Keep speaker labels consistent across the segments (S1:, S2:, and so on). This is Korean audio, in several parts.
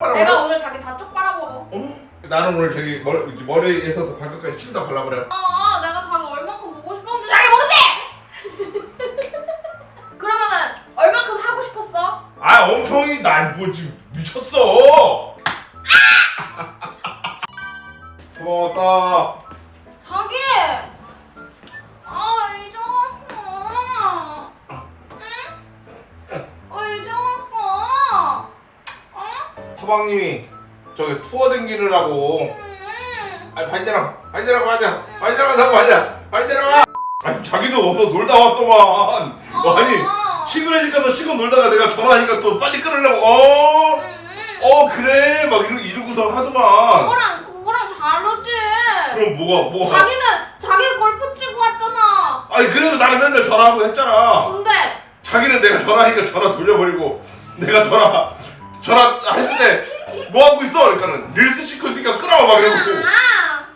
S1: 내가 오늘 자기 다 쪽 빨아먹어.
S2: 어? 나는 오늘 저기 머리, 머리에서부터 발끝까지 침다 발라버려
S1: 아, 내가 자기 얼만큼 보고 싶었는지 자기 모르지? 그러면은 얼만큼 하고 싶었어?
S2: 아 엄청이 난뭐 지금 미쳤어 고마웠다 서방님이 저기 투어 댕기느라고
S1: 응.
S2: 아니 빨리 내려가 하자 빨리 내려가자고 하자 내려가 아니 자기도 어서 놀다 왔더만 아니
S1: 어.
S2: 집 가서 시간 놀다가 내가 전화하니까 또 빨리 끊으려고 어?
S1: 응.
S2: 어 그래 막 이러, 이러고서 하더만
S1: 그거랑, 그거랑 다르지.
S2: 그럼 뭐가 뭐가
S1: 자기는 자기 골프 치고 왔잖아.
S2: 아니 그래도 나는 맨날 전화하고 했잖아
S1: 근데
S2: 자기는 내가 전화하니까 전화 돌려버리고 내가 전화 전화 했을 때 뭐 하고 있어? 그러니까는 릴스 찍고 있으니까 끊어 막 이러고
S1: 아,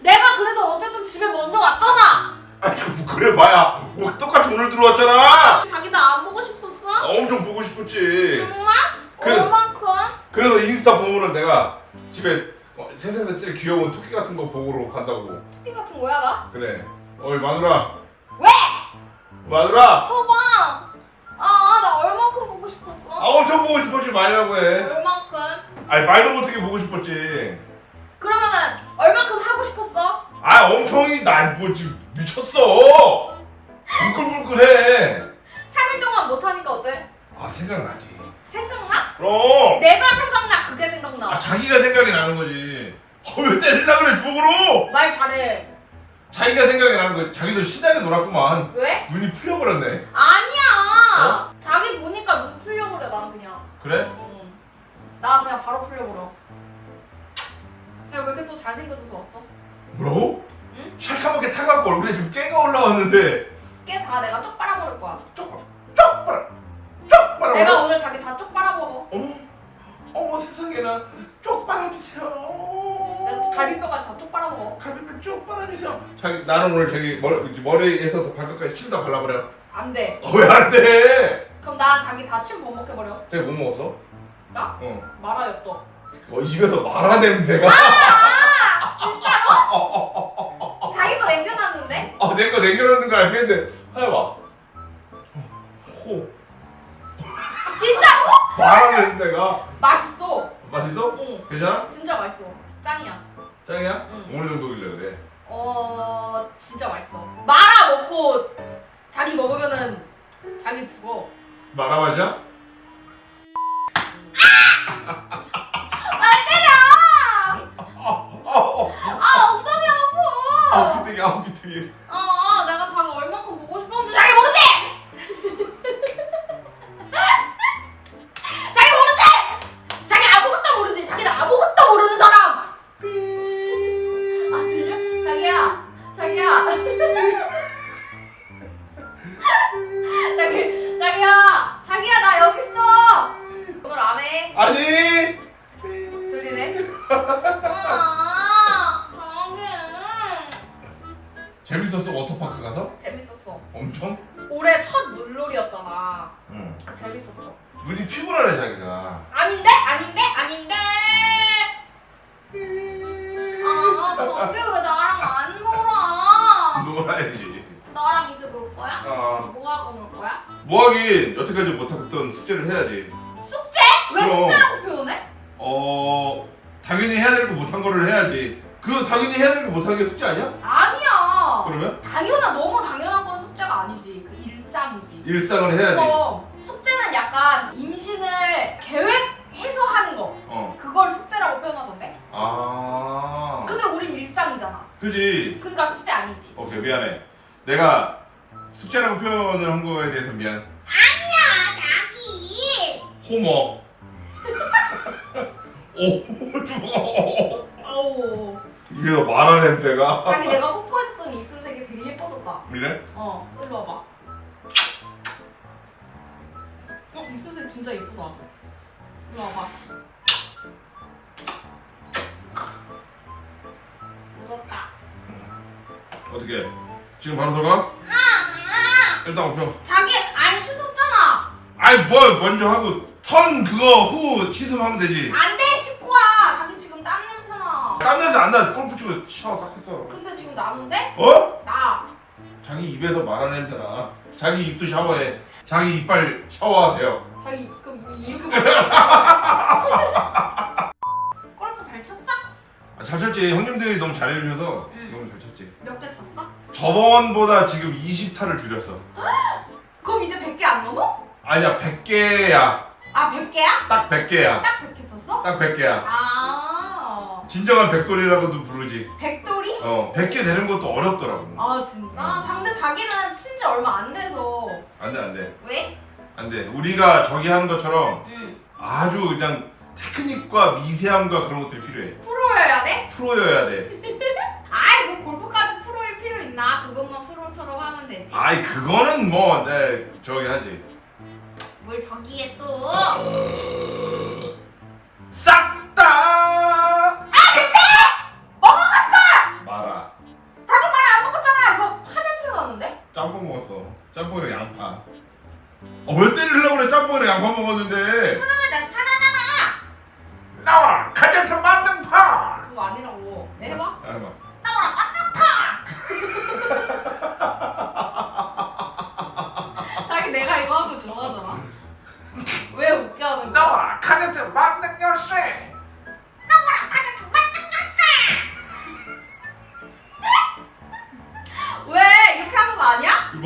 S1: 내가 그래도 어쨌든 집에 먼저 왔잖아.
S2: 아니 뭐 그래 봐야 뭐 똑같이 오늘 들어왔잖아
S1: 자기 나 안 보고 싶었어?
S2: 엄청 보고 싶었지
S1: 정말?
S2: 그래.
S1: 얼만큼?
S2: 그래서 인스타 보면은 내가 집에 어, 세상에서 제일 귀여운 토끼 같은 거 보러 간다고
S1: 토끼 같은 거야 나?
S2: 그래 어이 마누라
S1: 왜?
S2: 마누라
S1: 서방. 아
S2: 엄청 보고 싶었지 말라고 해
S1: 얼만큼?
S2: 아니 말도 못하게 보고 싶었지
S1: 그러면은 얼만큼 하고 싶었어?
S2: 아 엄청이 난뭐 지금 미쳤어 부글부글해
S1: 3일 동안 못 하니까 어때?
S2: 아 생각나지
S1: 생각나?
S2: 그럼
S1: 내가 생각나. 그게 생각나.
S2: 아 자기가 생각이 나는 거지 어, 왜 때리려 그래 주먹으로
S1: 말 잘해.
S2: 자기가 생각이 나는 거지 자기도 신나게 놀았구만
S1: 왜?
S2: 눈이 풀려버렸네
S1: 아니야.
S2: 어?
S1: 자기 보니까 눈 풀려버려 난 그냥.
S2: 그래?
S1: 응. 나 그냥 바로 풀려버려. 제가 왜 이렇게 또 잘생겨져서 왔어?
S2: 뭐라고?
S1: 응?
S2: 샬카맣게 타갖고 얼굴에 지금 깨가 올라왔는데
S1: 깨 다 내가 쪽 빨아버릴 거야.
S2: 쪽, 쪽 빨아 쪽 빨아
S1: 내가 오늘 자기 다 쪽 빨아먹어.
S2: 어머 어머 세상에나 쪽 빨아주세요
S1: 내가 갈비뼈까지 다 쪽 빨아먹어.
S2: 갈비뼈 쭉 빨아주세요 자기 나는 오늘 저기 머리, 머리에서부터 발끝까지 침다 발라버려
S1: 안 돼.
S2: 어, 왜안 돼?
S1: 그럼 난 자기 다침 버먹해버려.
S2: 자기 뭐 먹었어?
S1: 나?
S2: 어.
S1: 말아였어.
S2: 어, 입에서 마라 냄새가
S1: 아! 진짜로? 자기가 남겨놨는데?
S2: 어, 내거 남겨놓는 거 알겠는데 하여봐 호
S1: 진짜로?
S2: 마라 냄새가
S1: 맛있어.
S2: 맛있어?
S1: 응.
S2: 괜찮아?
S1: 진짜 맛있어. 짱이야.
S2: 짱이야?
S1: 응.
S2: 어느 정도길래 그래?
S1: 어 진짜 맛있어. 말아 먹고 자기 먹으면은 자기 죽어.
S2: 맛이야? 어, 어,
S1: 아 엉덩이
S2: 아,
S1: 아파.
S2: 기특이, 아, 기특이.
S1: 들리네? 아, 자기.
S2: 재밌었어, 워터파크 가서?
S1: 재밌었어.
S2: 엄청?
S1: 올해 첫 물놀이였잖아.
S2: 응.
S1: 재밌었어.
S2: 눈이 피곤하네, 자기가.
S1: 아닌데? 아닌데? 아닌데? 아, 저기 왜 나랑 안 놀아?
S2: 놀아야지.
S1: 나랑 이제 놀 거야?
S2: 어.
S1: 뭐 하고 놀 거야?
S2: 뭐 하긴, 여태까지 못했던 숙제를 해야지.
S1: 숙제? 왜
S2: 그럼.
S1: 숙제라고 표현해?
S2: 어, 당연히 해야 될 거 못한 거를 해야지. 그거 당연히 해야 될 거 못한 게 숙제 아니야?
S1: 아니야.
S2: 그러면?
S1: 당연한 너무 당연한 건 숙제가 아니지. 그 일상이지.
S2: 일상을 해야지.
S1: 그럼 숙제는 약간 임신을 계획해서 하는 거.
S2: 어.
S1: 그걸 숙제라고 표현하던데.
S2: 아.
S1: 근데 우린 일상이잖아.
S2: 그지?
S1: 그러니까 숙제 아니지.
S2: 오케이, 미안해. 내가 숙제라고 표현을 한 거에 대해서 미안.
S1: 아니야, 자기.
S2: 호머. 오, 주먹.
S1: 어우.
S2: 입에서 마라 냄새가.
S1: 자기 내가 뽀뽀했더니 입술 색이 되게 예뻐졌다.
S2: 그래?
S1: 어, 일로 와봐. 어, 입술 색 진짜 예쁘다. 일로 와봐. 묻었다.
S2: 어떻게? 지금 바로 들어가? 일단 엎혀.
S1: 자기 안 씻었잖아.
S2: 아이 뭘 먼저 하고 선 그거 후 씻으면 하면 되지.
S1: 안 돼,
S2: 땀 냄새 안 나. 골프 치고 샤워 싹 했어.
S1: 근데 지금 나는데?
S2: 어?
S1: 나.
S2: 자기 입에서 말하는 냄새나. 자기 입도 샤워해. 자기 이빨 샤워하세요.
S1: 자기 그럼 이- 이렇게 먹 골프 잘 쳤어?
S2: 아, 잘 쳤지. 형님들이 너무 잘해주셔서
S1: 응.
S2: 너무 잘 쳤지.
S1: 몇 대 쳤어?
S2: 저번보다 지금 20타를 줄였어.
S1: 그럼 이제 100개 안 넘어?
S2: 아니야 100개야.
S1: 아 100개야?
S2: 딱 100개야.
S1: 딱 100개 쳤어?
S2: 딱 100개야.
S1: 아
S2: 진정한 백돌이라고도 부르지.
S1: 백돌이?
S2: 어 100개 되는 것도 어렵더라고.
S1: 아 진짜? 장대 자기는 친지 얼마 안 돼서
S2: 안 돼 안 돼
S1: 왜?
S2: 안 돼. 우리가 저기 하는 것처럼
S1: 응
S2: 아주 그냥 테크닉과 미세함과 그런 것들이 필요해.
S1: 프로여야 돼?
S2: 프로여야 돼.
S1: 아이 뭐 골프까지 프로일 필요 있나? 그것만 프로처럼 하면 되지
S2: 아이 그거는 뭐 네, 저기 하지.
S1: 뭘 저기에 또
S2: 싹 다. 짬뽕이랑 양파. 어왜 때리려고 그래 짬뽕이랑 양파 먹었는데.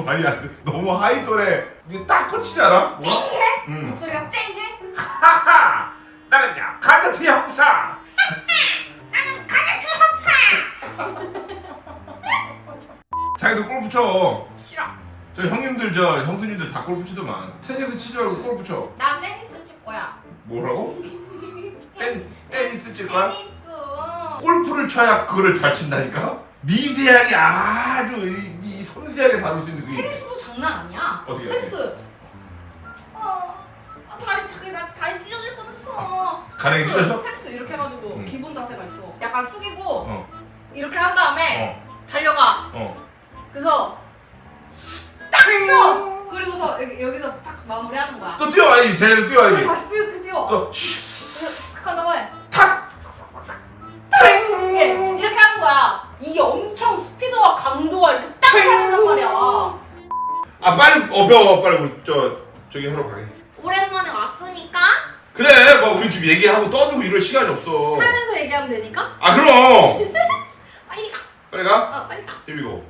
S2: 말이 안 돼. 너무 하이톤에 이게 딱 꽂히지 않아? 뭐?
S1: 쨍해?
S2: 응.
S1: 목소리가 쨍해?
S2: 하하. 나는야 카젠트 형사.
S1: 나는 가자 두 형사
S2: 자기도 골프 쳐.
S1: 싫어
S2: 저 형님들 저 형수님들 다 골프 치더만. 테니스 치지 말고 골프 쳐.
S1: 난 테니스 칠 거야
S2: 뭐라고? 테, 테니스 칠 거야?
S1: 테니스
S2: 골프를 쳐야 그거를 잘 친다니까? 미세하게 아주 이, 이 섬세하게 다룰 수 있는 그게
S1: 테니스도 장난 아니야
S2: 어떻게
S1: 테니스 어, 아, 다리 자기 나 다리 찢어질 뻔했어
S2: 가랭이
S1: 테니스,
S2: 찢어져?
S1: 테니스 이렇게 해가지고
S2: 응.
S1: 기본 자세가 있어 약간 숙이고
S2: 어.
S1: 이렇게 한 다음에
S2: 어.
S1: 달려가
S2: 어.
S1: 그래서 딱 쳐! 그리고서 여기, 여기서 딱 마무리하는 거야
S2: 또 뛰어와야지. 쟤네도
S1: 그리고
S2: 뛰어와야지.
S1: 다시 뛰어 뛰어
S2: 또 슈.
S1: 그한 다음에
S2: 아 빨리 업혀 빨리 우리 저 저기 하러 가게.
S1: 오랜만에 왔으니까
S2: 그래 뭐 우리 지금 얘기하고 떠들고 이럴 시간이 없어.
S1: 하면서 얘기하면 되니까
S2: 아 그럼
S1: 빨리 가
S2: 빨리 가.
S1: 어, 빨리 가
S2: go.